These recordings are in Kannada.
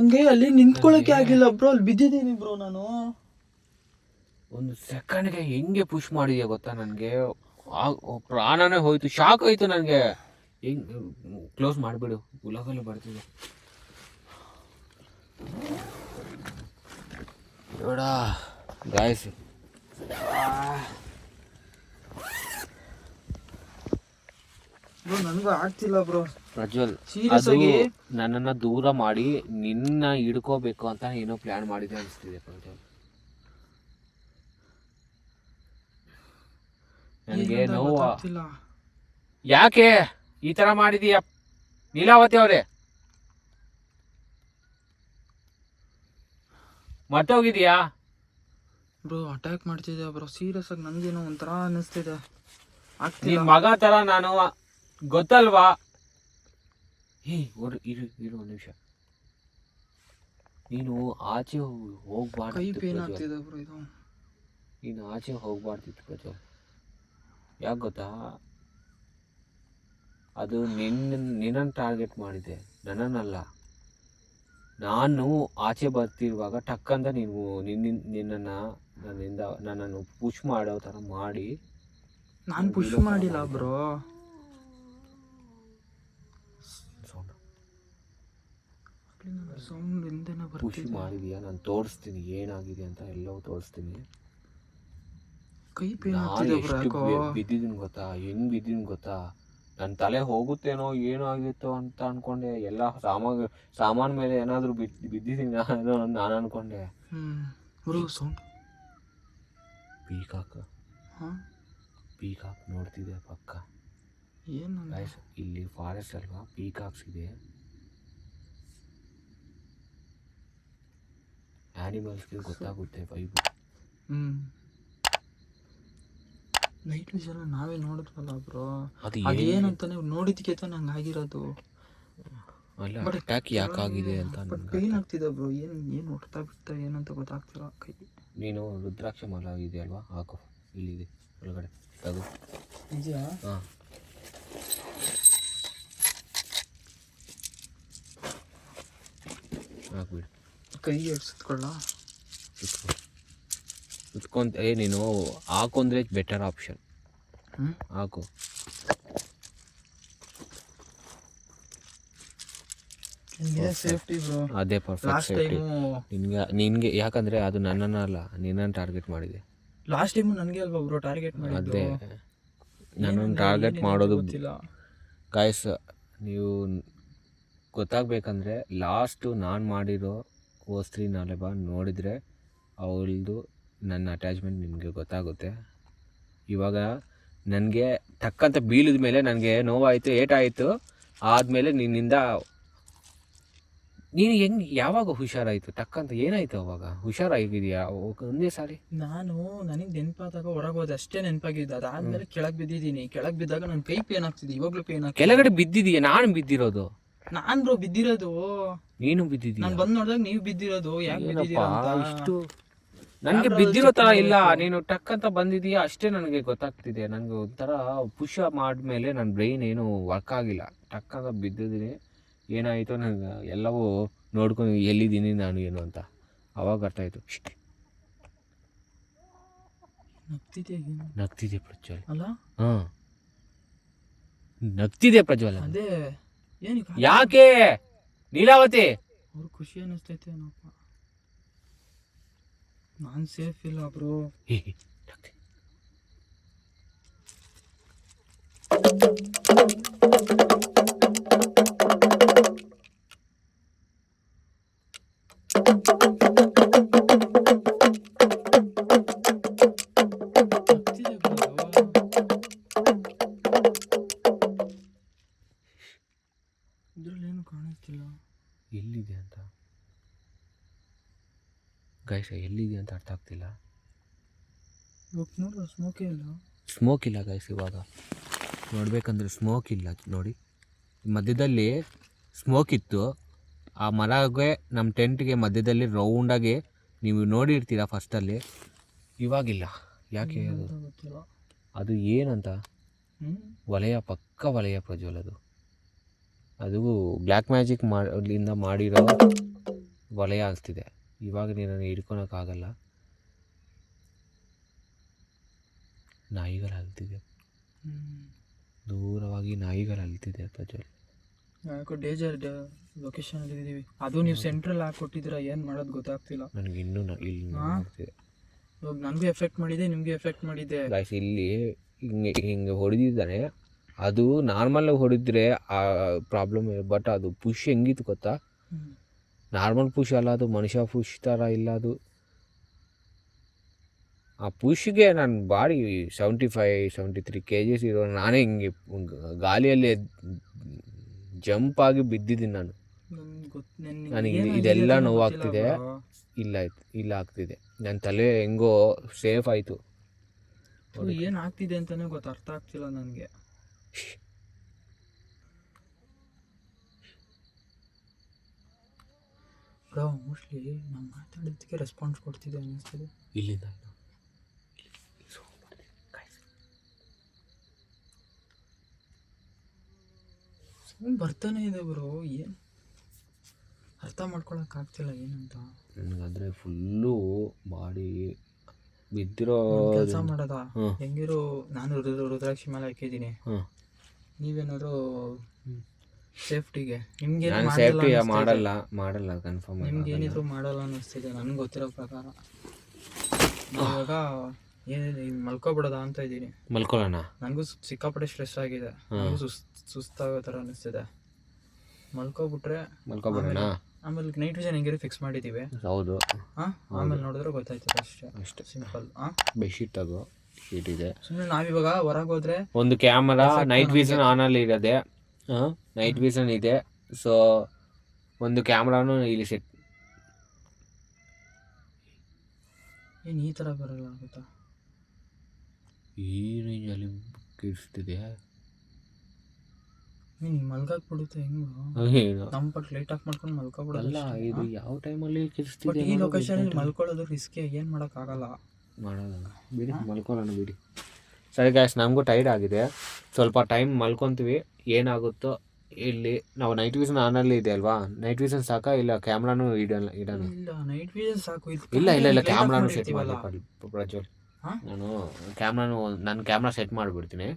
ನಂಗೆ ಅಲ್ಲಿ ನಿಂತ್ಕೊಳ್ಳೋಕೆ ಆಗಿಲ್ಲ ಬ್ರೋ ಅಲ್ಲಿ ಬಿದ್ದಿದ್ದೀನಿ ಬ್ರೋ ನಾನು. ಒಂದು ಸೆಕೆಂಡ್ಗೆ ಹೆಂಗೆ ಪುಷ್ ಮಾಡಿದ್ಯಾ ಗೊತ್ತಾ ನನಗೆ? ಪ್ರಾಣನೇ ಹೋಯ್ತು ಶಾಕ್ ಆಯ್ತು ನನಗೆ. ಹೆಂಗ್ ಕ್ಲೋಸ್ ಮಾಡಿಬಿಡು ಗುಲಾಬಲ್ಲಿ ಬರ್ತಿದೆ. ನೋಡ ಗಾಯಸ್ ಬ್ರೋ ನನಗೂ ಆಗ್ತಿಲ್ಲ ಬ್ರೋ. ಪ್ರಜ್ವಲ್ Serious ಅದು ಆಗಿ? ನನ್ನನ್ನ ದೂರ ಮಾಡಿ ನಿನ್ನ ಹಿಡ್ಕೋಬೇಕು ಅಂತ ಏನೋ ಪ್ಲಾನ್ ಮಾಡಿದೆ ಅನಿಸ್ತಿದೆ ಪ್ರಜ್ವಲ್. ನನಗೆ ನೋವು. ಯಾಕೆ ಈ ತರ ಮಾಡಿದೀಯ? ನೀಲಾವತಿ ಅವರೇ. ಮತ್ತೆ ಹೋಗಿದೀಯಾ ಬ್ರೋ ಅಟ್ಯಾಕ್ ಮಾಡ್ತಿದ್ದೆ ಬ್ರೋ? ಸೀರಿಯಸ್ ಆಗಿ ನಂಗೇನೋ ಒಂಥರ ಅನಿಸ್ತಿದೆ. ನಿನ್ ಮಗ ತರ ನಾನು ಗೊತ್ತಲ್ವಾ? ಹೇ ಒರ್ ಇರು ಇರು ಒಂದು ನಿಮಿಷ. ನೀನು ಆಚೆ ಕೈ ಹೋಗ್ಬಾರ್ದು ಪೇನ್ ಆಗ್ತಿದೆ ಬ್ರೋ ಇದು. ನೀನು ಆಚೆ ಹೋಗ್ಬಾರ್ದಿತ್ತು ಪ್ರಜ್ವಲ್. ಯಾಕೆ ಗೊತ್ತಾ? ಅದು ನಿನ್ನ ನಿನ್ನ ಟಾರ್ಗೆಟ್ ಮಾಡಿದೆ ನನ್ನನ್ನಲ್ಲ. ನಾನು ಆಚೆ ಬರ್ತಿರುವಾಗ ಟಕ್ಕಂತ ನೀವು ನಿನ್ನ ನಿನ್ನನ್ನು ನನ್ನಿಂದ ನನ್ನನ್ನು ಪುಷ್ ಮಾಡೋ ಥರ ಮಾಡಿ. ನಾನು ಪುಷ್ ಮಾಡಿಲ್ಲ ಬ್ರೋ. ಸೌಂಡ್ ಹಿಂದೆನೆ ಪುಷ್ ಬರ್ತಿದೆ. ಮಾಡಿದೀಯಾ? ನಾನು ತೋರಿಸ್ತೀನಿ ಏನಾಗಿದೆ ಅಂತ ಎಲ್ಲವೂ ತೋರಿಸ್ತೀನಿ. ಕೈ ನಾನು ಎಷ್ಟು ಬಿದ್ದಿದ್ದೀನಿ ಗೊತ್ತಾ? ಹೆಂಗ್ ಬಿದ್ದಿದ್ದೀನಿ ಗೊತ್ತಾ? ನನ್ನ ತಲೆ ಹೋಗುತ್ತೇನೋ ಏನೋ ಆಗಿತ್ತೋ ಅಂತ ಅನ್ಕೊಂಡೆ. ಎಲ್ಲ ಸಾಮಾನು ಸಾಮಾನ್ ಮೇಲೆ ಏನಾದರೂ ಬಿದ್ದು ಬಿದ್ದಿದ್ದೀನಿ ನಾನು ನಾನು ಅನ್ಕೊಂಡೆ. ಸೌಂಡ್ ಪೀಕಾಕ್ ಹಾ? ಪೀಕಾಕ್ ನೋಡ್ತಿದೆ ಪಕ್ಕ. ಏನು ಇಲ್ಲಿ ಫಾರೆಸ್ಟ್ ಅಲ್ವಾ? ಪೀಕಾಕ್ಸ್ ಇದೆ. ಆನಿಮಲ್ಸ್ಗೆ ಗೊತ್ತಾಗುತ್ತೆ ವೈಬು ಹ್ಞೂ ನೈಟ್ ವಿಷನ್ ನಾವೇ ನೋಡಿದ್ವಲ್ಲ ಬ್ರೋ. ಅದು ಅದೇನಂತಾನೆ ನೋಡಿದ್ಕೆ ನಂಗೆ ಆಗಿರೋದು. ಅಲ್ಲ ಅಟ್ಯಾಕ್ ಯಾಕಾಗಿದೆ ಅಂತ ಪೇನ್ ಆಗ್ತಿದೆ ಬ್ರೋ. ಏನು ಏನು ಹೊಡ್ತಾ ಬಿಡ್ತಾ ಏನಂತ ಗೊತ್ತಾಗ್ತಿಲ್ಲ ಕೈ ನೀನು ರುದ್ರಾಕ್ಷ ಮಲ ಇದೆಯಲ್ವಾ? ಹಾಕು ಇಲ್ಲಿದೆ ಒಳಗಡೆ ತಗೋ ನಿಜ ಹಾಂ. ಕೈ ಸುತ್ಕೊಳ್ಳ ಸುತ್ಕೊ ಸುತ್ಕೊಂತ ಏ ನೀನು ಹಾಕೊಂಡ್ರೆ ಬೆಟರ್ ಆಪ್ಷನ್ ಹಾಕು. ಸೇಫ್ಟಿ ಅದೇ ಪರ್ಫೆಕ್ಟ್ ಸೇಫ್ಟಿ ನಿನ್ಗೆ ನಿನ್ಗೆ ಯಾಕಂದ್ರೆ ಅದು ನನ್ನನ್ನ ಅಲ್ಲ ನಿನ್ನನ್ನು ಟಾರ್ಗೆಟ್ ಮಾಡಿದೆ. ಲಾಸ್ಟ್ ಟೈಮು ನನಗೆ ಅಲ್ವಾ ಬ್ರೋ ಟಾರ್ಗೆಟ್ ಮಾಡಿದ್ದು? ಅದೇ. ನನ್ನನ್ನು ಟಾರ್ಗೆಟ್ ಮಾಡೋದು ಗೊತ್ತಿಲ್ಲ. ಗಾಯ್ಸ್ ನೀವು ಗೊತ್ತಾಗಬೇಕಂದ್ರೆ ಲಾಸ್ಟು ನಾನು ಮಾಡಿರೋ ಓಸ್ತ್ರಿ ಬಾ ನೋಡಿದರೆ ಅವಳದು ನನ್ನ ಅಟ್ಯಾಚ್ಮೆಂಟ್ ನಿಮಗೆ ಗೊತ್ತಾಗುತ್ತೆ. ಇವಾಗ ನನಗೆ ಟಕ್ಕಂತ ಬೀಳಿದ ಮೇಲೆ ನನಗೆ ನೋವಾಯಿತು ಏಟಾಯಿತು. ಆದಮೇಲೆ ನಿನ್ನಿಂದ ನೀನು ಹೆಂಗೆ ಯಾವಾಗ ಹುಷಾರಾಯಿತು? ತಕ್ಕಂತ ಏನಾಯಿತು ಅವಾಗ? ಹುಷಾರಾಗಿದೆಯಾ? ಒಂದೇ ಸಾರಿ. ನಾನು ನನಗೆ ನೆನಪಾದಾಗ ಹೊರಗೆ ಹೋದೆ ಅಷ್ಟೇ ನೆನಪಾಗಿದ್ದು. ಅದಾದ್ಮೇಲೆ ಕೆಳಗೆ ಬಿದ್ದಿದ್ದೀನಿ. ಕೆಳಗೆ ಬಿದ್ದಾಗ ನನ್ನ ಕೈ ಪೇನ್ ಆಗ್ತಿದೆ ಇವಾಗಲೂ ಪೇನ್ ಆಗ್ತಿದೆ. ಕೆಳಗಡೆ ಬಿದ್ದಿದೀಯ? ನಾನು ಬಿದ್ದಿರೋದು? ನಾನ್ ಬ್ರೋ ಬಿದ್ದಿರೋದು. ನೀನು ಬಿದ್ದಿದ್ದೀನಿ ನಾನು ಬಂದ್ ನೋಡಿದಾಗ ನೀವು ಬಿದ್ದಿರೋದು. ಯಾಕೆ ಬಿದ್ದಿದ್ದೀರಾ ಅಂತ. ಇಷ್ಟು ನನಗೆ ಬಿದ್ದಿರೋ ತರ ಇಲ್ಲ. ನೀನು ಟಕ್ ಅಂತ ಬಂದಿದೀಯ ಅಷ್ಟೇ ನನಗೆ ಗೊತ್ತಾಗ್ತಿದೆ. ನನಗೆ ಒಂಥರ ಪುಷ್ ಮಾಡಿದ್ಮೇಲೆ ನನ್ನ ಬ್ರೈನ್ ಏನು ವರ್ಕ್ ಆಗಿಲ್ಲ. ಟಕ್ ಅಂತ ಬಿದ್ದಿದ್ದೀನಿ. ಏನಾಯಿತು ನನಗೆ ಎಲ್ಲವೂ ನೋಡ್ಕೊಂಡು ಎಲ್ಲಿದ್ದೀನಿ ನಾನು ಏನು ಅಂತ. ಅವಾಗ ಅರ್ಥ ಆಯಿತು. ನಗ್ತಿದೆ ಏನು? ನಗ್ತಿದೆ ಪ್ರಜ್ವಲ್? ಅಲ್ಲ? ಹಾಂ. ನಗ್ತಿದೆ ಪ್ರಜ್ವಲ್ ಅದೇ. ಯಾಕೆ? ನೀಲಾವತಿ ಅವ್ರು ಖುಷಿ ಅನಿಸ್ತೈತೆ ಏನಪ್ಪ? ನಾನು ಸೇಫ್ ಇಲ್ಲ ಬ್ರೋ ಗೈಸ್ ಎಲ್ಲಿದೆ ಅಂತ ಅರ್ಥ ಆಗ್ತಿಲ್ಲ. ಸ್ಮೋಕೇ ಇಲ್ಲ. ಸ್ಮೋಕ್ ಇಲ್ಲ ಗೈಸ್ ಇವಾಗ. ನೋಡ್ಬೇಕಂದ್ರೆ ಸ್ಮೋಕ್ ಇಲ್ಲ ನೋಡಿ. ಮಧ್ಯದಲ್ಲಿ ಸ್ಮೋಕ್ ಇತ್ತು. ಆ ಮರಗೆ ನಮ್ಮ ಟೆಂಟ್ಗೆ ಮಧ್ಯದಲ್ಲಿ ರೌಂಡಾಗಿ ನೀವು ನೋಡಿರ್ತೀರ ಫಸ್ಟಲ್ಲಿ ಇವಾಗಿಲ್ಲ. ಯಾಕೆ ಅದು? ಏನಂತ ಅದು ಏನಂತ? ವಲಯ ಪಕ್ಕ ವಲಯ ಪ್ರಜ್ವಲ್ ಅದು. ಅದು ಬ್ಲ್ಯಾಕ್ ಮ್ಯಾಜಿಕ್ ಮಾಡಿಂದ ಮಾಡಿರೋ ವಲಯ ಆಗ್ತಿದೆ ಇವಾಗ ನೀನು ಹಿಡ್ಕೊಳಕ್ಕಾಗಲ್ಲ. ನಾಯಿಗಳು ಅಲ್ತಿದೆ. ದೂರವಾಗಿ ನಾಯಿಗಳು ಅಲ್ತಿದೆ ಪ್ರಜ್ವಲ್ ಯಾಕೋ ಡೇಂಜರ್ ಲೊಕೇಶನ್ ಅಲ್ಲಿ ಇದೀವಿ. ಅದು ನೀವು ಸೆಂಟ್ರಲ್ ಹಾಕಿ ಕೊಟ್ಟಿದ್ದೀರಾ ಏನು ಮಾಡೋದು ಗೊತ್ತಾಗ್ತಿಲ್ಲ. ನನಗೆ ಇನ್ನೂ ಇಲ್ಲಿ? ಆಗ್ತಿದೆ ಇವಾಗ ನನಗೂ ಎಫೆಕ್ಟ್ ಮಾಡಿದೆ ನಿಮಗೆ ಎಫೆಕ್ಟ್ ಮಾಡಿದೆ. ಗಾಯ್ಸ್ ಇಲ್ಲಿ ಹಿಂಗೆ ಹಿಂಗೆ ಹೊಡೆದಿದ್ದಾರೆ. ಅದು ನಾರ್ಮಲ್ ಹೊಡೆದ್ರೆ ಆ ಪ್ರಾಬ್ಲಮ್ ಬಟ್ ಅದು ಪುಷ್ ಹೆಂಗಿತ್ತು ಗೊತ್ತಾ. ನಾರ್ಮಲ್ ಪುಷ್ ಅಲ್ಲ ಅದು ಮನುಷ್ಯ ಪುಷ್ ಥರ ಇಲ್ಲ ಅದು. ಆ ಪುಷ್ಗೆ ನನ್ನ body seventy five seventy three K Gs ಇರೋ ನಾನೇ ಹಿಂಗೆ ಗಾಲಿಯಲ್ಲಿ ಜಂಪ್ ಆಗಿ ಬಿದ್ದಿದ್ದೀನಿ ನಾನು. ನನ್ಗ್ ಇದೆಲ್ಲ ನೋವಾಗ್ತಿದೆ. ಇಲ್ಲ ಇಲ್ಲ ಆಗ್ತಿದೆ. ನನ್ನ ತಲೆ ಹೆಂಗೋ ಸೇಫ್ ಆಯಿತು. ಏನು ಆಗ್ತಿದೆ ಅಂತಾನೆ ಗೊತ್ತ ಅರ್ಥ ಆಗ್ತಿಲ್ಲ ನನಗೆ. ಬ್ರೋ ಮೋಸ್ಟ್ಲಿ ನಾವು ಮಾತಾಡೋದಕ್ಕೆ ರೆಸ್ಪಾನ್ಸ್ ಕೊಡ್ತಿದ್ದೆ ಅನ್ನಿಸ್ತದೆ. ಇಲ್ಲಿಂದ ಸೌಂಡ್ ಬರ್ತಾನೆ ಇದೆ ಬ್ರೋ ಏನು? ಅರ್ಥ ಮಾಡ್ಕೊಳಕ್ಕಾಗ್ತಿಲ್ಲ ಏನಂತ. ನನಗಾದರೆ ಫುಲ್ಲು ಬಾಡಿ ಬಿದ್ದಿರೋ ಕೆಲಸ ಮಾಡೋದ. ಹೆಂಗಿರೋ? ನಾನು ರುದ್ರಾಕ್ಷಿ ಮೇಲೆ ಹಾಕಿದ್ದೀನಿ. ನೀವೇನಾದ್ರು ಸೇಫ್ಟಿಗೆ. ನಿಮ್ಗೆ ನಾನು ಸೇಫ್ಟಿ ಮಾಡಲ್ಲ ಮಾಡಲ್ಲ ಕನ್ಫರ್ಮ್ ನಿಮ್ಗೆ ಏನಿದ್ರು ಮಾಡಲ್ಲ ಅನ್ನಿಸ್ತಿದೆ ನನ್ಗೆ ಗೊತ್ತಿರೋ ಪ್ರಕಾರ. ಇವಾಗ ಏನಿದೆ ಈಗ ಮಲ್ಕೊಬಿಡೋದ ಅಂತ ಇದ್ದೀನಿ. ಮಲ್ಕೊಳ್ಳೋಣ? ನನಗೂ ಸಿಕ್ಕಾಪಟ್ಟೆ ಸ್ಟ್ರೆಸ್ ಆಗಿದೆ. ನನಗೂ ಸುಸ್ ಸುಸ್ತಾಗೋ ಥರ ಅನ್ನಿಸ್ತಿದೆ. ಮಲ್ಕೊಬಿಟ್ರೆ ಮಲ್ಕೊಬಿಡೋಣ? ಆಮೇಲೆ ನೈಟ್ ವಿಷನ್ ಹೆಂಗಿರೋ ಫಿಕ್ಸ್ ಮಾಡಿದ್ದೀವಿ ಹೌದು. ಹಾಂ? ಆಮೇಲೆ ನೋಡಿದ್ರೆ ಗೊತ್ತಾಯ್ತದೆ ಅಷ್ಟೇ. ಅಷ್ಟೇ. ಸಿಂಪಲ್ ಹಾಂ? ಬೆಡ್ಶೀಟ್ ತಗೋ ಶೀಟ್ ಇದೆ. ಸುಮ್ಮನೆ ನಾವಿವಾಗ ಹೊರಗೆ ಹೋದ್ರೆ ಒಂದು ಕ್ಯಾಮರಾ ನೈಟ್ ವಿಷನ್ ಆನಲ್ಲಿ ಇರೋದೆ. ನೈಟ್ ವಿಷನ್ ಇದೆ. ಸೊ ಒಂದು ಕ್ಯಾಮ್ರಾನು ಇಲ್ಲಿ ಸೆಟ್ ಏನು ಈ ಥರ ಬರಲ್ಲ ಗೊತ್ತಾ? ಈ ರೇಂಜಲ್ಲಿ ಕಿರಿಸ್ತಿದೆ ನೀನು ಮಲ್ಗಕ್ಕೆ ಬಿಡುತ್ತೆ ಹೆಂಗು? ಏನು? ನಮ್ಮ ಪಟ್ ಲೈಟ್ ಆಫ್ ಮಾಡ್ಕೊಂಡು ಮಲ್ಕೊಬಿಡಲ್ಲ ಇದು ಯಾವ ಟೈಮಲ್ಲಿ ಬಟ್ ಕಿರಿಸ್ತಿದೆ ಈ ಲೊಕೇಶನ್ ಮಲ್ಕೊಳ್ಳೋದು ರಿಸ್ಕೇ ಏನು ಮಾಡೋಕ್ಕಾಗಲ್ಲ. ಮಾಡಲ್ಲ. ಬಿಡಿ ಮಲ್ಕೊಳ್ಳೋಣ ಬಿಡಿ. ಸರಿ ಗ್ಯಾಸ್ ನಮಗೂ ಟೈರ್ಡ್ ಆಗಿದೆ. ಸ್ವಲ್ಪ ಟೈಮ್ ಮಲ್ಕೊತೀವಿ. ಏನಾಗುತ್ತೋ ಇಲ್ಲಿ. ನಾವು ನೈಟ್ ವಿಷನ್ ಆನಲ್ಲಿ ಇದೆ ಅಲ್ವಾ? ನೈಟ್ ವಿಷನ್ ಸಾಕ ಇಲ್ಲ ಕ್ಯಾಮ್ರಾನು ಇಡಲ್ಲ ಇಡೋಣ ಇಲ್ಲ ನೈಟ್ ವಿಷನ್ ಸಾಕು. ಇಲ್ಲ ಇಲ್ಲ ಇಲ್ಲ ಕ್ಯಾಮ್ರಾನು ಸೆಟ್. ಮಾಡಬೇಕು ಪ್ರಜ್ವಲ್? ನಾನು ಕ್ಯಾಮ್ರಾನು ನನ್ನ ಕ್ಯಾಮ್ರಾ ಸೆಟ್ ಮಾಡಿಬಿಡ್ತೀನಿ.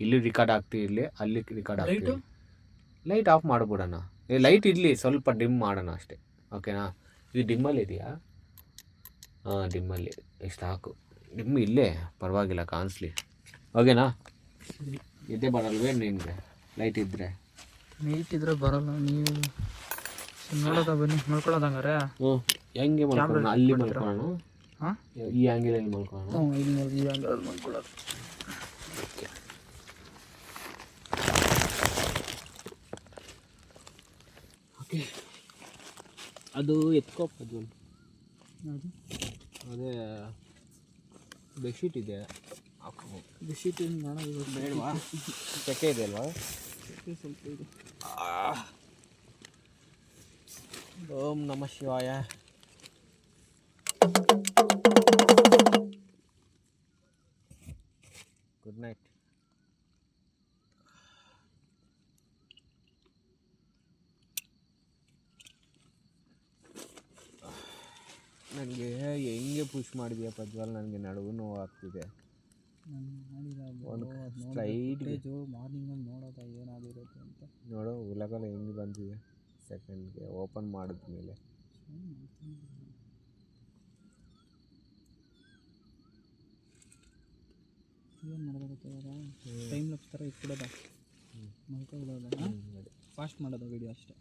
ಇಲ್ಲಿ ರಿಕಾರ್ಡ್ ಆಗ್ತೀವಿ ಇಲ್ಲಿ ಅಲ್ಲಿ ರಿಕಾರ್ಡ್ ಆಗ್ತೀವಿ ಲೈಟ್ ಆಫ್ ಮಾಡಿಬಿಡೋಣ. ಏ ಲೈಟ್ ಇರಲಿ ಸ್ವಲ್ಪ ಡಿಮ್ ಮಾಡೋಣ ಅಷ್ಟೇ. ಓಕೆನಾ ಇದು ಡಿಮ್ಮಲ್ಲಿ ಇದೆಯಾ? ಹಾಂ ಡಿಮ್ಮಲ್ಲಿ ಇಷ್ಟು ಹಾಕು ಡಿಮ್ ಇಲ್ಲೇ? ಪರವಾಗಿಲ್ಲ ಕಾಣಿಸ್ಲಿ. ಓಕೆನಾ? ಇದೆ ಇದ್ದೇ ಬರಲ್ವೇ ನಿಮಗೆ ಲೈಟ್ ಇದ್ದರೆ ಲೈಟ್ ಇದ್ರೆ ಬರಲ್ಲ ನೀವು ನೋಡೋದ ಬನ್ನಿ ನೋಡ್ಕೊಳ್ಳೋದಂಗಾರೆ ಹ್ಞೂ. ಹೆಂಗೆ ಮಲ್ಕೊಳ್ಳೋಣ? ಅಲ್ಲಿ ಮಲ್ಕೊಳ್ಳೋಣ? ಹಾಂ ಈ ಆ್ಯಂಗಲಲ್ಲಿ ಮಲ್ಕೊಳ್ಳೋಣ? ಹ್ಞೂ ಇಲ್ಲಿ ಈ ಆ್ಯಂಗಲಲ್ಲಿ ಮಲ್ಕೊಳ್ಳೋದು. ಓಕೆ ಅದು ಎತ್ಕೋ ಅದು. ಅದೇ ಬೆಡ್ಶೀಟ್ ಇದೆ. ಮಾಡೋದು ಬೇಡವಾ? ಸೆಕೆ ಇದೆ ಅಲ್ವಾ ಸ್ವಲ್ಪ ಇದೆ ಓಂ ನಮ ಶಿವಾಯ. ಗುಡ್ ನೈಟ್ ನನಗೆ ಹೆಂಗೆ ಪುಷ್ ಮಾಡಿದ್ಯಪ್ಪ ಪ್ರಜ್ವಲ್ ನನಗೆ ನಡುವು ನೋವು ಆಗ್ತಿದೆ ಒಂದು ಸ್ಟ್ರೈಟ್ ಮಾರ್ನಿಂಗ್ ನೋಡೋದ ಏನಾಗಿರುತ್ತೆ ಅಂತ. ನೋಡು ಉಲಗಲ ಹೆಂಗೆ ಬಂದಿದೆ ಸೆಕೆಂಡ್ಗೆ ಓಪನ್ ಮಾಡಿದ್ಮೇಲೆ. ಏನು ಮಾಡೋದಾಗುತ್ತೆ ಇವಾಗ ಟೈಮ್ ಲಕ್ಷ ಥರ ಇಟ್ಬಿಡೋದ? ಮಲ್ಕೊಬಿಡೋದ ಫಾಸ್ಟ್ ಮಾಡೋದು ವಿಡಿಯೋ ಅಷ್ಟೇ?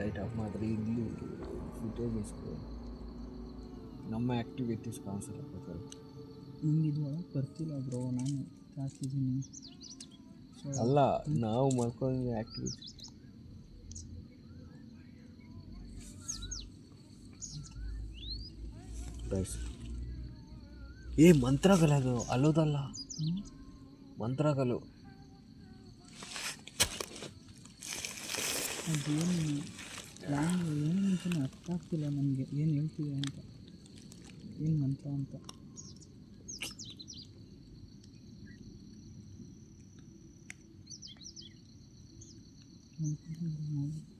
ಲೈಟ್ ಆಫ್ ಮಾಡಿದ್ರೆ ಇಲ್ಲಿ ಫುಟೇಜಸ್ ನಮ್ಮ ಆ್ಯಕ್ಟಿವಿಟೀಸ್ ಕಾಣಿಸಲ್ಲ ನಂಗೆ ಇದು ಒಳಗೆ ಬರ್ತಿಲ್ಲ ಬ್ರೋ ನಾನು ಹಾಕಿದ್ದೀನಿ ಅಲ್ಲ ನಾವು ಮಾಡ್ಕೊಂಡು ಆ್ಯಕ್ಟಿವಿಟಿ ಏ ಮಂತ್ರಗಳು ಅದು ಅಲ್ಲೋದಲ್ಲ ಮಂತ್ರಗಳು ಅದೇನು? ನಾನು ಏನು ಅಂತಲೂ ಅರ್ಥ ಆಗ್ತಿಲ್ಲ ನನಗೆ ಏನು ಹೇಳ್ತಿದೆ ಅಂತ? ಏನು ಮಂತ್ರ ಅಂತ ಬ್ರೋ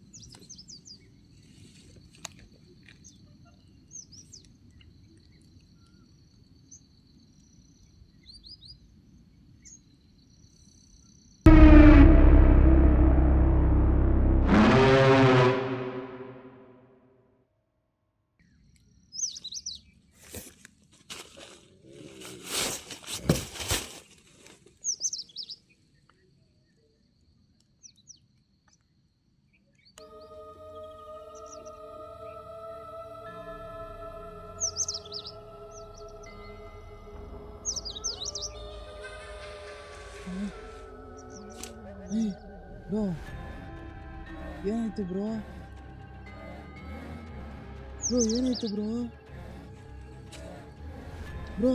ಏನಾಯ್ತು ಬ್ರೋ? ಬ್ರೋ ಏನಾಯ್ತು ಬ್ರೋ? ಬ್ರೋ.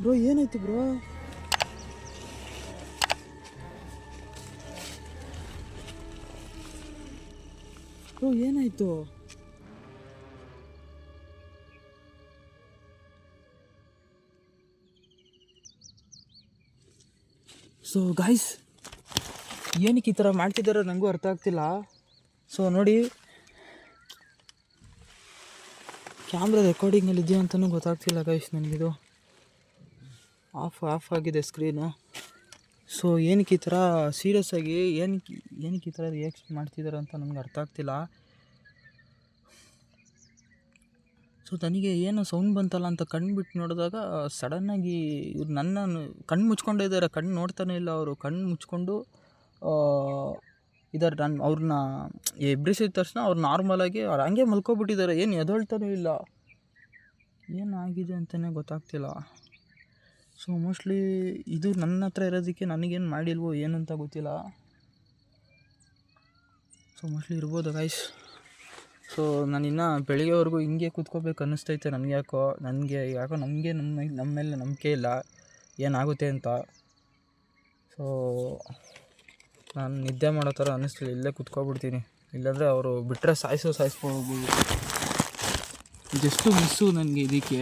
ಬ್ರೋ ಏನಾಯ್ತು ಬ್ರೋ? ಬ್ರೋ ಏನಾಯ್ತು? ಸೊ ಗಾಯ್ಸ್ ಏನಕ್ಕೆ ಈ ಥರ ಮಾಡ್ತಿದ್ದಾರೆ ನನಗೂ ಅರ್ಥ ಆಗ್ತಿಲ್ಲ. ಸೊ ನೋಡಿ. ಕ್ಯಾಮ್ರಾ ರೆಕಾರ್ಡಿಂಗಲ್ಲಿ ಇದೆಯಾ ಅಂತಲೂ ಗೊತ್ತಾಗ್ತಿಲ್ಲ ಗೈಸ್ ನನಗಿದು. ಆಫ್ ಆಫ್ ಆಗಿದೆ ಸ್ಕ್ರೀನು ಸೊ ಏನಕ್ಕೆ ಈ ಥರ ಸೀರಿಯಸ್ ಆಗಿ ಏನಕ್ಕೆ ಏನಕ್ಕೆ ಈ ಥರ ರಿಯಾಕ್ಷನ್ ಮಾಡ್ತಿದ್ದಾರೆ ಅಂತ ನನಗೆ ಅರ್ಥ ಆಗ್ತಿಲ್ಲ. ಸೊ ನನಗೆ ಏನೋ ಸೌಂಡ್ ಬಂತಲ್ಲ ಅಂತ ಕಣ್ಣು ಬಿಟ್ಟು ನೋಡಿದಾಗ ಸಡನ್ನಾಗಿ ಇವ್ರು ನನ್ನ ಕಣ್ಣು ಮುಚ್ಕೊಂಡೇ ಇದ್ದಾರೆ ಕಣ್ಣು ನೋಡ್ತಾನೆ ಇಲ್ಲ ಅವರು. ಕಣ್ಣು ಮುಚ್ಕೊಂಡು ಇದ್ದಾರೆ ನಾನು ಅವ್ರನ್ನ ಎಬ್ಬಿಸಿದ ತಕ್ಷಣ ಅವ್ರು ನಾರ್ಮಲಾಗಿ ಅವ್ರು ಹಂಗೆ ಮಲ್ಕೊಬಿಟ್ಟಿದ್ದಾರೆ ಏನು ಎದೊಳ್ತಾನೂ ಇಲ್ಲ. ಏನಾಗಿದೆ ಅಂತಲೇ ಗೊತ್ತಾಗ್ತಿಲ್ಲ. ಸೊ ಮೋಸ್ಟ್ಲಿ ಇದು ನನ್ನ ಹತ್ರ ಇರೋದಕ್ಕೆ ನನಗೇನು ಮಾಡಿಲ್ವೋ ಏನಂತ ಗೊತ್ತಿಲ್ಲ. ಸೊ ಮೋಸ್ಟ್ಲಿ ಇರ್ಬೋದು ಗೈಸ್ ಸೊ ನಾನಿನ್ನು ಬೆಳಿಗ್ಗೆವರೆಗೂ ಹಿಂಗೆ ಕೂತ್ಕೋಬೇಕು ಅನ್ನಿಸ್ತೈತೆ ನನಗೆ ಯಾಕೋ. ನನಗೆ ಯಾಕೋ ನಮಗೆ ನಮ್ಮ ನಮ್ಮ ಮೇಲೆ ನಂಬಿಕೆ ಇಲ್ಲ. ಏನಾಗುತ್ತೆ ಅಂತ. ಸೊ ನಾನು ನಿದ್ದೆ ಮಾಡೋ ಥರ ಅನ್ನಿಸ್ತಿಲ್ಲ ಇಲ್ಲೇ ಕುತ್ಕೊಬಿಡ್ತೀನಿ. ಇಲ್ಲಾಂದರೆ ಅವರು ಬಿಟ್ಟರೆ ಸಾಯಿಸೋ, ಸಾಯಿಸ್ಕೊಳ್ಬೋದು. ಜಸ್ಟು ಮಿಸ್ಸು ನನಗೆ ಇದಕ್ಕೆ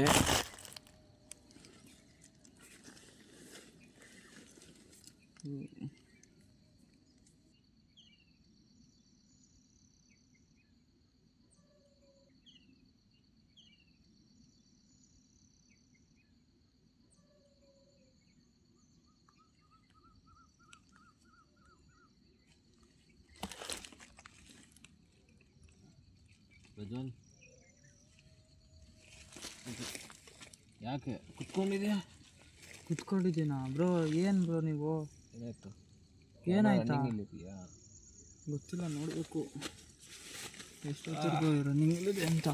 ಪ್ರಜ್ವಲ್ ಯಾಕೆ ಕುತ್ಕೊಂಡಿದ್ಯಾ ಕುತ್ಕೊಂಡಿದ್ದೀನಾ ಬ್ರೋ? ಏನು ಬ್ರೋ ನೀವು? ಏನಾಯ್ತು? ಏನಾಯ್ತಾ? ಗೊತ್ತಿಲ್ಲ ನೋಡಬೇಕು. ಎಷ್ಟು ರನ್ನಿಂಗ್ ಇಲ್ಲಿದೆ ಅಂತ?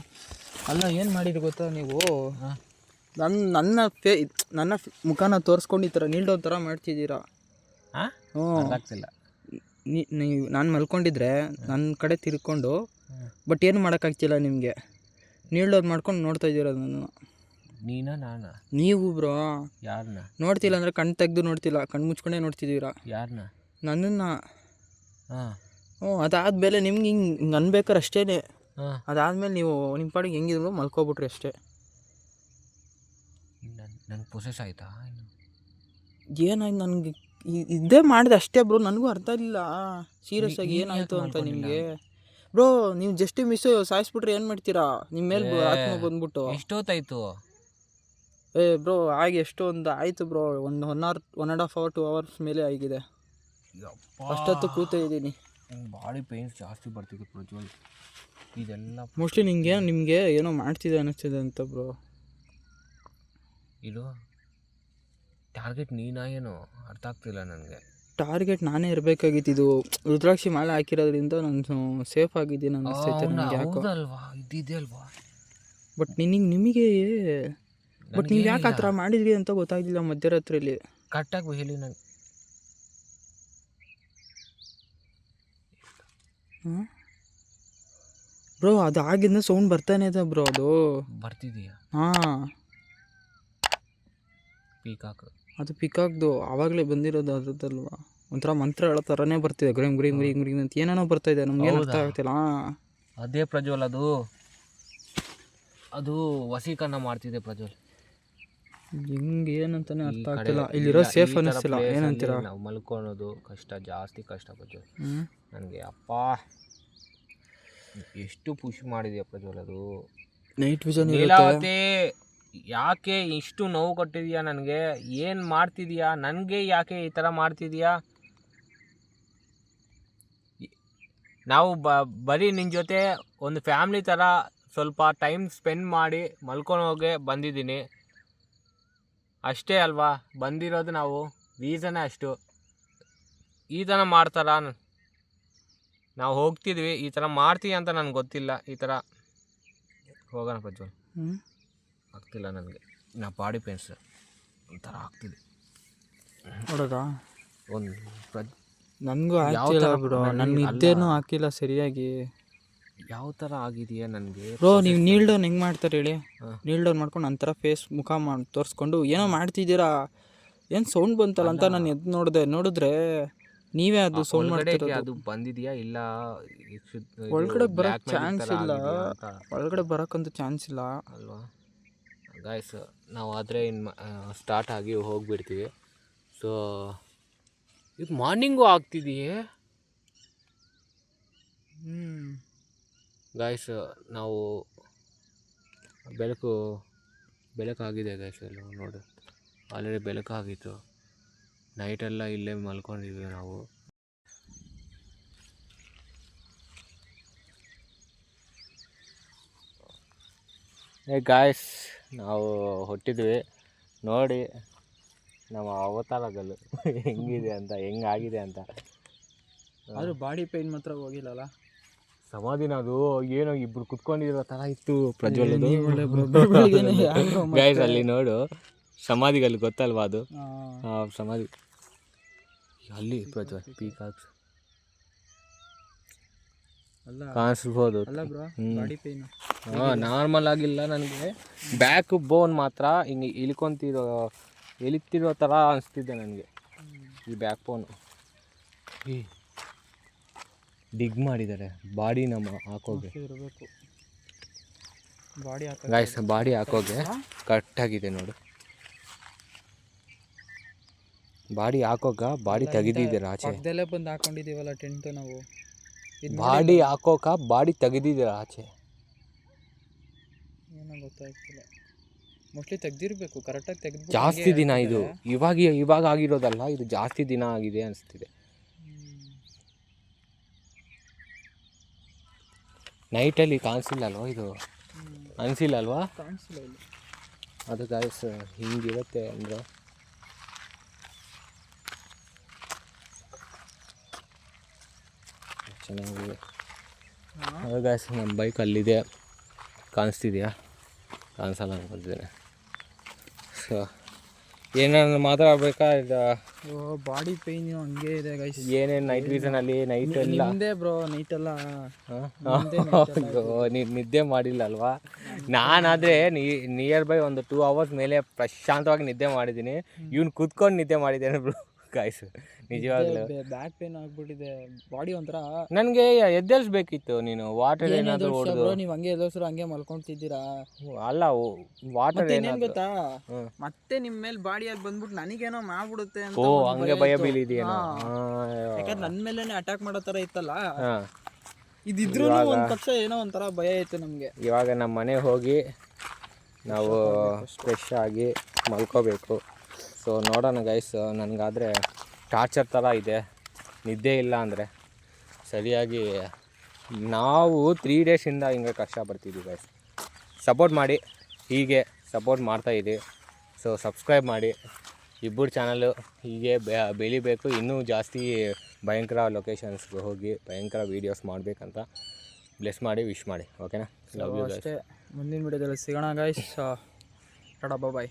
ಅಲ್ಲ ಏನು ಮಾಡಿರಿ ಗೊತ್ತಾ ನೀವು? ನನ್ನ ನನ್ನ ಫೇ ನನ್ನ ಮುಖನ ತೋರಿಸ್ಕೊಂಡು ಈ ಥರ ನೀಲ್ಡೋ ಥರ ಮಾಡ್ತಿದ್ದೀರಾ? ಹ್ಞೂ ಆಗ್ತಿಲ್ಲ. ನೀ ನೀವು ನಾನು ಮಲ್ಕೊಂಡಿದ್ರೆ ನನ್ನ ಕಡೆ ತಿರ್ಕೊಂಡು ಬಟ್ ಏನು ಮಾಡೋಕ್ಕಾಗ್ತಿಲ್ಲ ನಿಮಗೆ. ನೀಲ್ಡೋದು ಮಾಡ್ಕೊಂಡು ನೋಡ್ತಾ ಇದ್ದೀರಾ ನನ್ನ ನೀನಾ ನಾನಾ? ನೀವು ಬ್ರೋ. ಯಾರನ್ನ ನೋಡ್ತಿಲ್ಲ ಅಂದ್ರೆ ಕಣ್ಣು ತೆಗ್ದು ನೋಡ್ತಿಲ್ಲ ಕಣ್ಣು ಮುಚ್ಕೊಂಡೇ ನೋಡ್ತಿದ್ದೀರಾ? ಯಾರನ್ನ ನನ್ನನ್ನು? ಹಾಂ ಹ್ಞೂ ಅದಾದಮೇಲೆ ನಿಮ್ಗೆ ಹಿಂಗೆ ಹಿಂಗೆ ಅನ್ಬೇಕಾರೆ ಅಷ್ಟೇ ಹಾಂ ಅದಾದಮೇಲೆ ನೀವು ನಿಮ್ಮ ಪಾಡಿಗೆ ಹೆಂಗಿದ್ರು ಮಲ್ಕೊಬಿಟ್ರಿ ಅಷ್ಟೇ. ನನ್ ನಂಗೆ ಪ್ರೊಸೆಸ್ ಆಯ್ತಾ ಏನಾಯ್ತು ನನಗೆ? ಇದೇ ಮಾಡಿದೆ ಅಷ್ಟೇ ಬ್ರೋ ನನಗೂ ಅರ್ಥ ಇಲ್ಲ ಸೀರಿಯಸ್ ಆಗಿ ಏನಾಯಿತು ಅಂತ ನಿಮಗೆ? ಬ್ರೋ ನೀವು ಜಸ್ಟ್ ಮಿಸ್ ಸಾಯಿಸ್ಬಿಟ್ರೆ ಏನು ಮಾಡ್ತೀರಾ? ನಿಮ್ಮ ಮೇಲೆ ಆತ್ಮ ಬಂದ್ಬಿಟ್ಟು. ಎಷ್ಟೊತ್ತಾಯ್ತು? ಏ ಬ್ರೋ ಆಗಿ ಎಷ್ಟು ಒಂದು ಆಯಿತು ಬ್ರೋ. ಒಂದು one hour one and half hour two hours ಮೇಲೆ ಆಗಿದೆ. ಅಷ್ಟೊತ್ತು ಕೂತ ಇದ್ದೀನಿ. ಬಾಡಿ ಪೇನ್ಸ್ ಜಾಸ್ತಿ ಬರ್ತಿದೆ ಪ್ರಜ್ವಲ್ ಇದೆಲ್ಲ ಮೋಸ್ಟ್ಲಿ ನಿಮಗೆ ನಿಮಗೆ ಏನೋ ಮಾಡ್ತಿದೆ ಅನ್ನಿಸ್ತಿದೆ ಅಂತ ಬ್ರೋ. ಇದು ಟಾರ್ಗೆಟ್ ನೀನಾ ಏನು? ಅರ್ಥ ಆಗ್ತಿಲ್ಲ ನನಗೆ. ಟಾರ್ಗೆಟ್ ನಾನೇ ಇರಬೇಕಾಗಿತ್ತು. ಇದು ರುದ್ರಾಕ್ಷಿ ಮಾಲೆ ಹಾಕಿರೋದ್ರಿಂದ ನಾನು ಸೇಫ್ ಆಗಿದ್ದೀನಿ ಅನ್ನಿಸ್ತೈತೆ ನನಗೆ ಯಾಕೋ. ಹೌದಲ್ವಾ? ಇದಿದೆ ಅಲ್ವಾ ಬಟ್ ನಿನಗೆ ನಿಮಗೆ ಬಟ್ ನೀವು ಯಾಕೆ ಆ ಥರ ಮಾಡಿದ್ರಿ ಅಂತ ಗೊತ್ತಾಗಲಿಲ್ಲ ಮಧ್ಯರಾತ್ರಿಯಲ್ಲಿ ಕರೆಕ್ಟಾಗಿ ಹೇಳಿ ನಂಗೆ ಬ್ರೋ ಅದು ಆಗಿಂದ ಸೌಂಡ್ ಬರ್ತಾನೆ ಇದೆ ಬ್ರೋ ಅದು. ಬರ್ತಿದೀಯಾ? ಹಾಂ. ಪಿಕಾಕ್ ಅದು ಪಿಕಾಕ್ದು ಆವಾಗಲೇ ಬಂದಿರೋದು ಅದರದ್ದಲ್ವಾ? ಒಂಥರ ಮಂತ್ರ ಹೇಳೋ ಥರನೇ ಬರ್ತಿದೆ. ಗ್ರೀಮ್ ಗ್ರೀಮ್ ಗ್ರೀಮ್ ಗ್ರೀಮ್ ಅಂತ ಏನೇನೋ ಬರ್ತಾ ಇದೆ ನಮ್ಗೆ ಅರ್ಥ? ಆಗ್ತಿಲ್ಲ. ಅದೇ ಪ್ರಜ್ವಲ್ ಅದು. ಅದು ವಸೀಕರಣ ಮಾಡ್ತಿದೆ ಪ್ರಜ್ವಲ್. ಹೆಂಗೆ ಏನಂತಾನೆ ಅರ್ಥ ಆಗ್ತಿಲ್ಲ. ಇಲ್ಲಿರೋ ಸೇಫ್ ಅನ್ನಿಸ್ತಿಲ್ಲ. ಏನಂತೀರಾ? ನಾವು ಮಲ್ಕೊಳೋದು ಕಷ್ಟ ಜಾಸ್ತಿ ಕಷ್ಟ ಹ್ಞೂ ನನಗೆ ಅಪ್ಪ ಎಷ್ಟು ಖುಷಿ ಮಾಡಿದ್ಯಪ್ಪ ಅದು? ನೈಟ್ ವಿಷನ್ ಇರುತ್ತೆ. ಯಾಕೆ ಇಷ್ಟು ನೋವು ಕೊಟ್ಟಿದ್ಯಾ ನನಗೆ? ಏನು ಮಾಡ್ತಿದ್ಯಾ? ನನಗೆ ಯಾಕೆ ಈ ಥರ ಮಾಡ್ತಿದ್ಯಾ? ನಾವು ಬ ಬರೀ ನಿನ್ನ ಜೊತೆ ಒಂದು ಫ್ಯಾಮ್ಲಿ ಥರ ಸ್ವಲ್ಪ ಟೈಮ್ ಸ್ಪೆಂಡ್ ಮಾಡಿ ಮಲ್ಕೊಂಡು ಹೋಗಿ ಬಂದಿದ್ದೀನಿ. ಅಷ್ಟೇ ಅಲ್ವಾ? ಬಂದಿರೋದು ನಾವು ರೀಸನ್ನೇ ಅಷ್ಟು. ಈ ಥರ ಮಾಡ್ತಾರಾ ನಾವು ಹೋಗ್ತಿದ್ವಿ ಈ ಥರ ಮಾಡ್ತೀವಿ ಅಂತ ನನಗೆ ಗೊತ್ತಿಲ್ಲ ಈ ಥರ. ಹೋಗೋಣ ಪ್ರಜ್ವಲ್. ಆಗ್ತಿಲ್ಲ ನನಗೆ. ನಾ ಬಾಡಿ ಪೇನ್ಸ್ ಒಂಥರ ಆಗ್ತಿದೆ. ನೋಡೋದಾ? ಒಂದು ಪ್ರಜ್ ನನಗೂ ಆಗ್ತಿಲ್ಲ ನನಗೆ ನನ್ನ. ನಿದ್ದೆನೂ ಹಾಕಿಲ್ಲ ಸರಿಯಾಗಿ. ಯಾವ ಥರ ಆಗಿದೆಯಾ ನನಗೆ? ಬ್ರೋ ನೀವು ನೀಲ್ ಡೌನ್ ಹೆಂಗೆ ಮಾಡ್ತಾರೆ ಹೇಳಿ? ನೀಲ್ ಡೌನ್ ಮಾಡ್ಕೊಂಡು ಒಂಥರ ಫೇಸ್ ಮುಖ ಮಾಡಿ ತೋರಿಸ್ಕೊಂಡು ಏನೋ ಮಾಡ್ತಿದ್ದೀರಾ? ಏನು ಸೌಂಡ್ ಬಂತಲ್ಲ ಅಂತ ನಾನು ಎದ್ದು ನೋಡಿದೆ. ನೋಡಿದ್ರೆ ನೀವೇ ಅದು ಸೌಂಡ್ ಮಾಡ್ತೀರಾ ಮಾಡ್ತಿರೋದು. ಅದು ಬಂದಿದೆಯಾ ಇಲ್ಲ? ಒಳಗಡೆ ಬರಕ್ ಚಾನ್ಸ್ ಇಲ್ಲ. ಒಳಗಡೆ ಬರೋಕ್ಕಂತೂ ಚಾನ್ಸ್ ಇಲ್ಲ. ಅಲ್ವಾ? ಗಾಯ್ಸ್ ನಾವು ಆದರೆ ಇನ್ನು ಸ್ಟಾರ್ಟ್ ಆಗಿ ಹೋಗ್ಬಿಡ್ತೀವಿ. ಸೊ ಇದು ಮಾರ್ನಿಂಗು ಆಗ್ತಿದೆಯೇ? ಹ್ಞೂ ಗಾಯ್ಸ್ ನಾವು ಬೆಳಕು, ಬೆಳಕಾಗಿದೆ ಗಾಯ್ಸ್ ಎಲ್ಲ ನೋಡಿ. ಆಲ್ರೆಡಿ ಬೆಳಕಾಗಿತ್ತು. ನೈಟೆಲ್ಲ ಇಲ್ಲೇ ಮಲ್ಕೊಂಡಿದ್ವಿ ನಾವು. ಏ ಗಾಯ್ಸ್ ನಾವು ಹೊಟ್ಟಿದ್ವಿ. ನೋಡಿ, ನಮ್ಮ ಅವತಾರಗಳು ಹೆಂಗಿದೆ ಅಂತ, ಹೆಂಗಾಗಿದೆ ಅಂತ. ಆದರೂ ಬಾಡಿ ಪೇನ್ ಮಾತ್ರ ಹೋಗಿಲ್ಲಲ್ಲ? ಸಮಾಧಿನ ಅದು ಏನೋ ಇಬ್ರು ಕುತ್ಕೊಂಡಿರೋ ತರ ಇತ್ತು ಪ್ರಜ್ವಲ್ ಗೈಸ್ ಅಲ್ಲಿ ನೋಡು ಸಮಾಧಿಗಲ್ಲಿ ಗೊತ್ತಲ್ವಾ ಅದು? ಸಮಾಧಿ. ಅಲ್ಲಿ ಪ್ರಜ್ವಲ್ ಪೀಕಾಕ್ಸ್ ಕಾಣಿಸ್ಬೋದು ನಾರ್ಮಲ್ ಆಗಿಲ್ಲ ನನಗೆ. ಬ್ಯಾಕ್ ಬೋನ್ ಮಾತ್ರ ಹಿಂಗೆ ಇಳ್ಕೊಂತಿರೋ ಇಳಿತಿರೋ ಥರ ಅನಿಸ್ತಿದೆ ನನಗೆ. ಈ ಬ್ಯಾಕ್ ಬೋನು ಡಿಗ್ ಮಾಡಿದ್ದಾರೆ. ಬಾಡಿ ನಮ್ಮ ಹಾಕೋಗೆ. ಇರಬೇಕು. ಬಾಡಿ ಗಾಯ್ಸ್ ಬಾಡಿ ಹಾಕೋಗೆ ಕರೆಕ್ಟಾಗಿದೆ ನೋಡು. ಬಾಡಿ ಹಾಕೋಕ ಬಾಡಿ ತೆಗೆದಿದ್ದೀರ ಆಚೆ? ಬಂದು ಹಾಕೊಂಡಿದ್ದೀವಲ್ಲ ಟೆಂಟ್ ನಾವು. ಬಾಡಿ ಹಾಕೋಕ ಬಾಡಿ ತೆಗೆದಿದ್ದೀರ ಆಚೆ? ಏನೋ ಗೊತ್ತಾಗ್ತಿಲ್ಲ. ಮೋಸ್ಟ್ಲಿ ತೆಗ್ದಿರ್ಬೇಕು ಕರೆಕ್ಟಾಗಿ ತೆಗ್ದು ಜಾಸ್ತಿ ದಿನ ಇದು. ಇವಾಗ ಇವಾಗ ಆಗಿರೋದಲ್ಲ ಇದು ಜಾಸ್ತಿ ದಿನ ಆಗಿದೆ ಅನಿಸ್ತಿದೆ. ನೈಟಲ್ಲಿ ಕಾಣಿಸಿಲ್ಲ ಅಲ್ವಾ ಇದು? ಅನಿಸಿಲ್ಲ ಅಲ್ವಾ? ಕಾಣಿಸಿಲ್ಲ ಇಲ್ಲಿ. ಅದು ಗಾಯ್ಸ್ ಹಿಂಗಿರುತ್ತೆ ಅಂದರೆ. ಚೆನ್ನಾಗಿದೆ. ಅದು ಗಾಯ್ಸ್ ನಮ್ಮ ಬೈಕ್ ಅಲ್ಲಿದೆ. ಕಾಣಿಸ್ತಿದ್ಯಾ? ಕಾಣಿಸಲ್ಲ ಅನ್ಕೊಂತಿದ್ದೇನೆ. ಸೊ ಏನಾದ್ರು ಮಾತಾಡ್ಬೇಕಾ ಇದು ಬಾಡಿ ಪೇನ್ ಹಂಗೆ ಇದೆ ಗೈಸ್ ಏನೇನು ನೈಟ್ ರೀಸನಲ್ಲಿ ನೈಟ್ ಎಲ್ಲ? ನಿಮ್ದೇ ಬ್ರೋ ನೈಟ್ ಎಲ್ಲ. ನೀನು ನಿದ್ದೆ ಮಾಡಿಲ್ಲ ಅಲ್ವಾ? ನಾನಾದರೆ ನಿಯರ್ ಬೈ ಒಂದು ಟೂ ಅವರ್ಸ್ ಮೇಲೆ ಪ್ರಶಾಂತವಾಗಿ ನಿದ್ದೆ ಮಾಡಿದ್ದೀನಿ. ಇವ್ನು ಕೂತ್ಕೊಂಡು ನಿದ್ದೆ ಮಾಡಿದ್ದೇನೆ ಬ್ರೋ ಗಾಯ್ಸ್ ನಿಜವಾಗ್ಲೂ. ಬ್ಯಾಕ್ ಪೇನ್ ಆಗ್ಬಿಟ್ಟಿದೆ. ಬಾಡಿ ಒಂಥರ ನನಗೆ ಎದ್ದೇಳಿಸ್ಬೇಕಿತ್ತು ನೀನು ವಾಟರ್ ಏನಾದರೂ ಹೊಡೆದು. ನೀವು ಹಂಗೆ ಎಲ್ಲೋಸ್ರು ಹಂಗೆ ಮಲ್ಕೊಂತಿದ್ದೀರಾ ಅಲ್ಲ ವಾಟರ್ ಏನೇನು ಗೊತ್ತಾ? ಮತ್ತೆ ನಿಮ್ಮ ಮೇಲೆ ಬಾಡಿ ಆಗಿ ಬಂದ್ಬಿಟ್ಟು ನನಗೇನೋ ಮಾಡ್ಬಿಡುತ್ತೆ ಅಂತ ಓ ಹಂಗೆ ಭಯ ಬೀಳಿದೆಯೇನೋ. ಯಾಕಂದ್ರೆ ನನ್ನ ಮೇಲೇನೆ ಅಟ್ಯಾಕ್ ಮಾಡೋ ತರ ಇತ್ತಲ್ಲ? ಇದಿದ್ರು ಒಂದ್ ಪಕ್ಷ ಏನೋ ಒಂಥರ ಭಯ ಇತ್ತು ನಮಗೆ. ಇವಾಗ ನಮ್ಮ ಮನೆ ಹೋಗಿ ನಾವು ಫ್ರೆಶ್ ಆಗಿ. ಮಲ್ಕೋಬೇಕು. ಸೊ ನೋಡೋಣ ಗೈಸ್ ನನಗಾದರೆ ಟಾರ್ಚರ್ ಥರ ಇದೆ. ನಿದ್ದೆ ಇಲ್ಲ ಅಂದರೆ ಸರಿಯಾಗಿ ನಾವು ತ್ರೀ ಡೇಸಿಂದ ಹಿಂಗೆ ಕಷ್ಟಪಡ್ತಿದ್ದೀವಿ ಗೈಸ್ ಸಪೋರ್ಟ್ ಮಾಡಿ, ಹೀಗೆ ಸಪೋರ್ಟ್ ಮಾಡ್ತಾಯಿದ್ದೀವಿ ಸೊ ಸಬ್ಸ್ಕ್ರೈಬ್ ಮಾಡಿ. ಇಬ್ಬರು ಚಾನಲು ಹೀಗೆ ಬೆಳಿಬೇಕು. ಇನ್ನೂ ಜಾಸ್ತಿ ಭಯಂಕರ ಲೊಕೇಶನ್ಸ್ಗೆ ಹೋಗಿ ಭಯಂಕರ ವೀಡಿಯೋಸ್ ಮಾಡಬೇಕಂತ ಬ್ಲೆಸ್ ಮಾಡಿ ವಿಶ್ ಮಾಡಿ. ಓಕೆನಾ ಲವ್ ಯು ಅಷ್ಟೇ. ಮುಂದಿನ ವಿಡಿಯೋದಲ್ಲಿ ಸಿಗೋಣ ಗೈಸ್ ಟಾಟಾ ಬಾಯ್